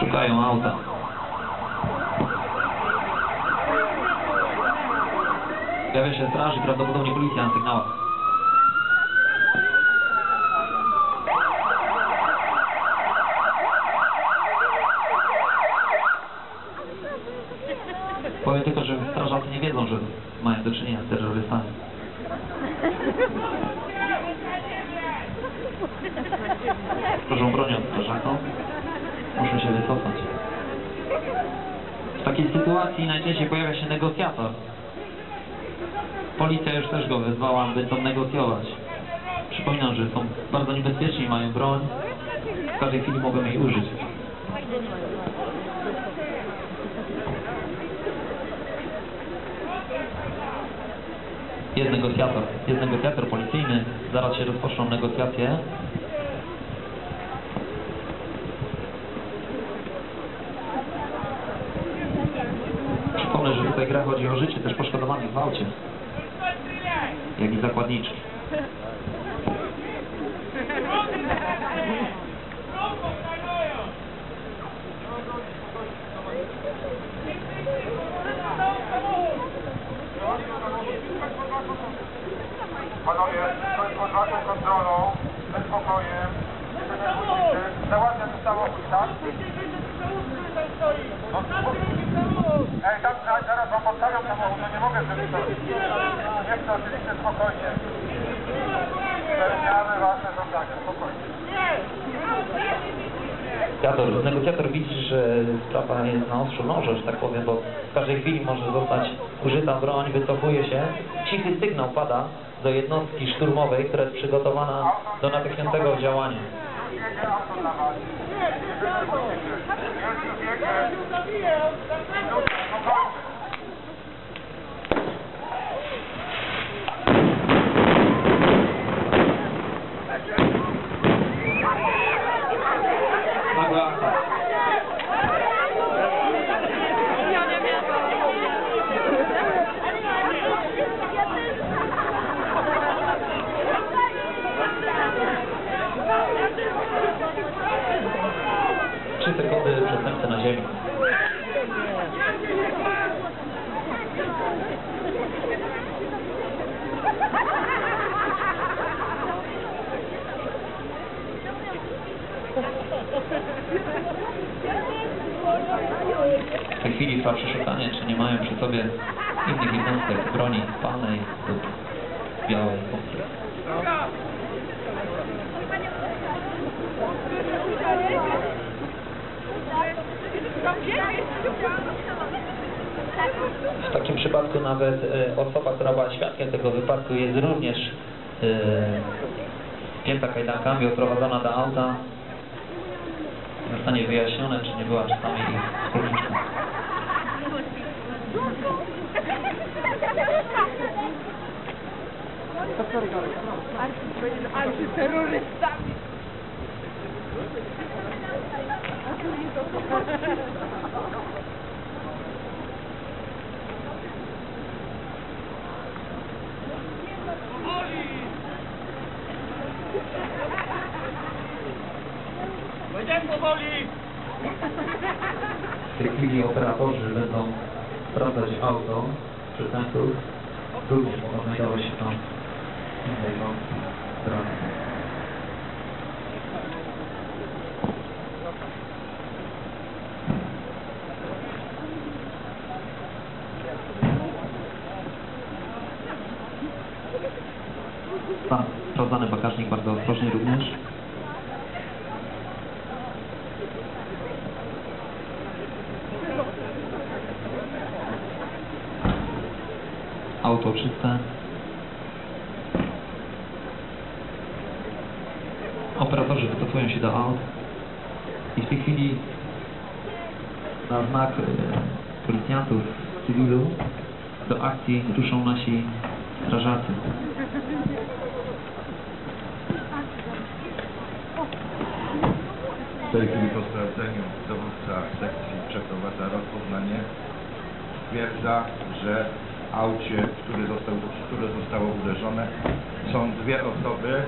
Szukają auta. Pojawia się straż i prawdopodobnie policja na sygnałach. Tylko, że strażacy nie wiedzą, że mają do czynienia z terrorystami. Proszę bronią strażakom. Muszę się wycofać. W takiej sytuacji najczęściej pojawia się negocjator. Policja już też go wezwała, by to negocjować. Przypominam, że są bardzo niebezpieczni, mają broń. W każdej chwili mogą jej użyć. Jest negocjator, jest negocjator policyjny. Zaraz się rozpoczną negocjacje. Przypomnę, że tutaj gra chodzi o życie też poszkodowanych w aucie, jak i zakładniczki. się. Załatwiam ten samochód, tak? No, bo- Ej, tam za- zaraz wam podstawiam samochód, no nie mogę żeby to... Nie chcę, oczywiście spokojnie. Spełniamy wasze żądania, spokojnie. Negocjator, negocjator widzi, że sprawa jest na ostrzu noża, że tak powiem, bo w każdej chwili może zostać użyta broń, wycofuje się. Cichy sygnał pada do jednostki szturmowej, która jest przygotowana do natychmiastowego działania. Jedzie auto W tej chwili trwa przeszukanie, czy nie mają przy sobie innych jednostek broni palnej lub białej. W takim przypadku nawet e, osoba, która była świadkiem tego wypadku jest również e, pięta kajdankami, odprowadzona do auta. Zostanie wyjaśnione, czy nie była czasami ich Antyterrorystami. W tej chwili operatorzy będą sprawdzać auto przestępców. Również mogą znajdować się tam innego strony. Pan sprawdzany bagażnik bardzo ostrożnie również. Auto czyste. Operatorzy wycofują się do aut i w tej chwili na znak e, policjantów cywilu do akcji ruszą nasi strażacy. W tej chwili po sprawdzeniu dowódca sekcji przeprowadza rozpoznanie. Stwierdza, że aucie, które, został, zostało uderzone. Są dwie osoby.